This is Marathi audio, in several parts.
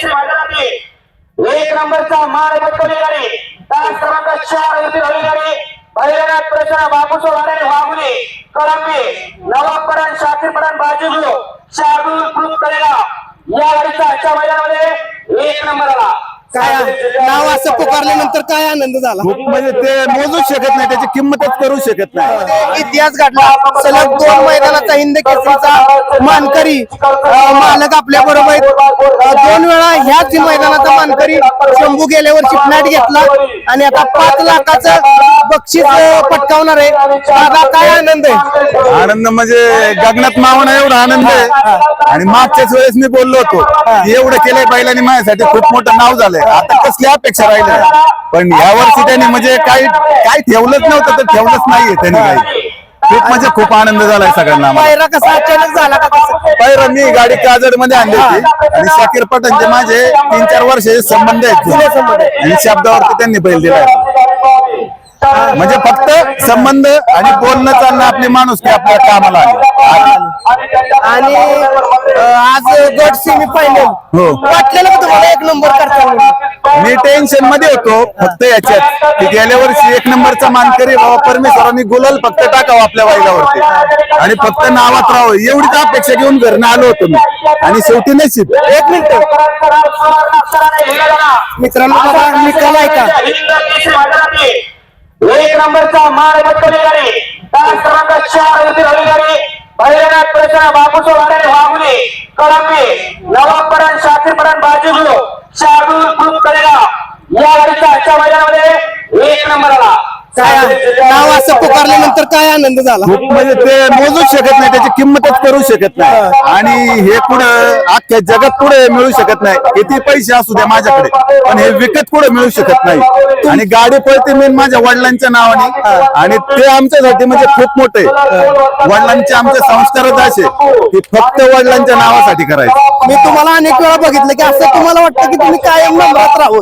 केसरी मैदानातील एक नंबरचा मार पटकवली गाडी तास क्रमांक चार वरती हवी गाडी भैरनाथ प्रसन्न बापूसो वाड्याने वाघुले कळंबे बाजूगो शार्दूल ग्रुप या गाडीचा आजच्या मैदानामध्ये एक नंबर काय नाव असं पुकारल्यानंतर काय आनंद झाला? खूप म्हणजे ते मोजूच शकत नाही त्याची किंमतच करू शकत नाही. इतिहास घडला. सलग दोन मैदानाचा हिंद केसरीचा मानकरी अं, मालक आपल्या बरोबर दोन वेळा ह्याच मैदानाचा मानकरी शंभू गेल्या वर्षी फ्लॅट घेतला. आणि आता पाच लाखाचं बक्षीस अं, पटकावणार आहे. दादा काय आनंद आहे? आनंद म्हणजे गगनात मावणा एवढा आनंद आहे. आणि मागच्याच वेळेस मी बोललो होतो की एवढं केलंय बैलांनी माझ्यासाठी खूप मोठं नाव झालंय. आता कसली अपेक्षा राहिली पण या वर्षी त्यांनी म्हणजे काही काही ठेवलंच नव्हतं तर ठेवलंच नाहीये त्यांनी काही. खूप म्हणजे खूप आनंद झालाय सगळ्यांना. पायरा कसा अचानक झाला का कसं पहिलं मी गाडी काजडमध्ये आणली होती. आणि शाकीर पठाणचे माझे तीन चार वर्षाचे संबंध आहेत. आणि शब्दावरती त्यांनी बैल दिलाय. म्हणजे फक्त संबंध आणि बोलणं चालणं आपली माणूस की आपल्या कामाला आली. आणि आज गट सेमी फायनल हो. वाटलेलं का तुम्हाला एक नंबर करता? मी टेन्शनमध्ये होतो फक्त याच्यात. की गेल्या वर्षी एक नंबरचा मानकरी बाबा परमेश्वरांनी गुलाल फक्त टाकावं आपल्या बैलावरती. आणि फक्त नावात राहावं एवढीच अपेक्षा घेऊन घरनं आलो होतो मी. आणि शेवटी नशीब. एक मिनिट. मित्रांनो बघा निकाल ऐका एक नंबरचा मार पटकवली गाडी तास क्रमांक चार वरती हवी गाडी भैरनाथ प्रसन्न बापूसो वाड्याने वाघुले कळंबे नवाब परान शाकीर परान बाजूगो शार्दूल ग्रुप करेगा या गाडीचा आजच्या मैदानामध्ये काय नाव असं पुकारल्यानंतर काय आनंद झाला? खूप म्हणजे ते मोजूच शकत नाही त्याची किंमतच करू शकत नाही. आणि हे पुढं अख्ख्या जगात पुढे मिळू शकत नाही? किती पैसे असू द्या माझ्याकडे पण हे विकत पुढे मिळू शकत नाही? आणि गाडी पळते मी माझ्या वडिलांच्या नावाने. आणि ते आमच्यासाठी म्हणजे खूप मोठे वडिलांचे आमचे संस्कारच असे की फक्त वडिलांच्या नावासाठी करायचे. मी तुम्हाला अनेक वेळा बघितलं की असं तुम्हाला वाटतं की तुम्ही कायम नंबरात राहावं.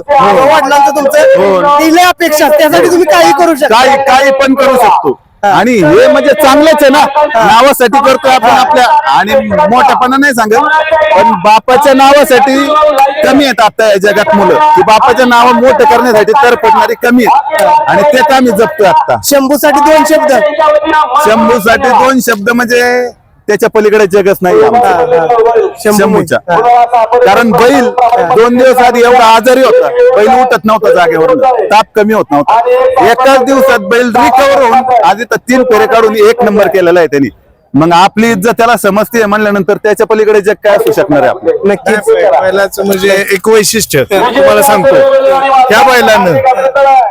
वडिलांचं तुमचं दिले अपेक्षा त्यासाठी तुम्ही काही करू शकता काही काही पण करू शकतो. आणि हे म्हणजे चांगलंच आहे ना. नावासाठी करतोय आपण आपल्या आणि मोठेपणा नाही सांगत पण बापाच्या नावासाठी कमी आहेत आता या जगात मुलं. की बापाच्या नाव मोठं करण्यासाठी तर पडणारी कमी आहेत. आणि तेच आम्ही जपतोय आता शंभूसाठी दोन शब्द. शंभू साठी दोन शब्द म्हणजे त्याच्या पलीकडे जगच नाही आमचं. शंभूच्या. कारण बैल दोन दिवस आधी एवढा आजारी होता. बैल उठत नव्हता जागेवर ताप कमी होत नव्हता. एकाच दिवसात बैल रिकवर होऊन आधी तर तीन फेरे काढून एक नंबर केलेला आहे त्यांनी. मग आपली इज्जत त्याला समजते म्हणल्यानंतर त्याच्या पलीकडे जग काय असू शकणार आहे आपलं? नक्कीच. बैलाचं म्हणजे एक वैशिष्ट्य. तुम्हाला सांगतो. त्या बैलानं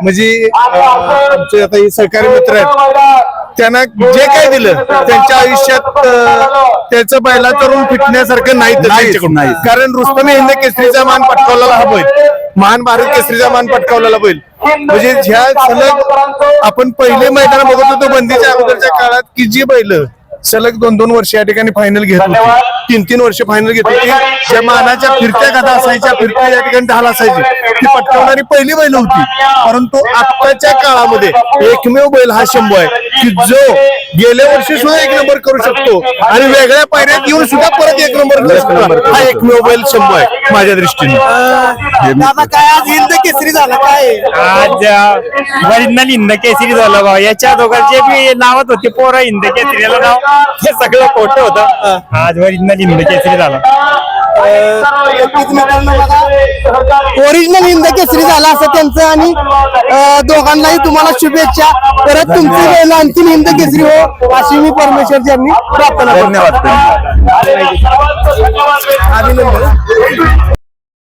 म्हणजे आमचे आता हे सहकारी मित्र आहेत. त्यांना जे काय दिलं त्यांच्या आयुष्यात त्याचं बैला तरुण फिटण्यासारखं नाही. कारण रुस्तमे हिंद केसरीचा मान पटकावलेला हा बैल. महान भारत केसरीचा मान पटकावलेला बैल. म्हणजे ह्या सलग आपण पहिले मैदान बघत होतो बंदीच्या अगोदरच्या काळात की जी बैल सलग दोन दोन वर्ष या ठिकाणी फायनल घेत होती. तीन तीन वर्ष फायनल घेत होती. ज्या मानाच्या फिरत्या कथा असायच्या फिरत्या या ठिकाणी ढाल असायची ती पटकावणारी पहिली बैल होती. परंतु आत्ताच्या काळामध्ये एकमेव बैल हा शंभू आहे. की जो गेल्या वर्षी सुद्धा एक नंबर करू शकतो. आणि वेगळ्या पायऱ्यात येऊन सुद्धा परत एक नंबर करू शकतो. हा एकमेव बैल शंभू आहे माझ्या दृष्टीने. दादा काय आज हिंद केसरी झाला काय? आज हिंद केसरी झालं बा याच्या दोघांचे बी नावात होते पोरं हिंद केसरीला नाव. हे सगळं खोटं होतं. आज वरिंदल हिंद केसरी झाला. ओरिजिनल हिंद केसरी झाला असं त्यांचं आणि दोघांनाही तुम्हाला शुभेच्छा. परत तुमची वेळ आणखीन हिंद केसरी हो अशी मी परमेश्वर यांनी प्रार्थना करतो. धन्यवाद.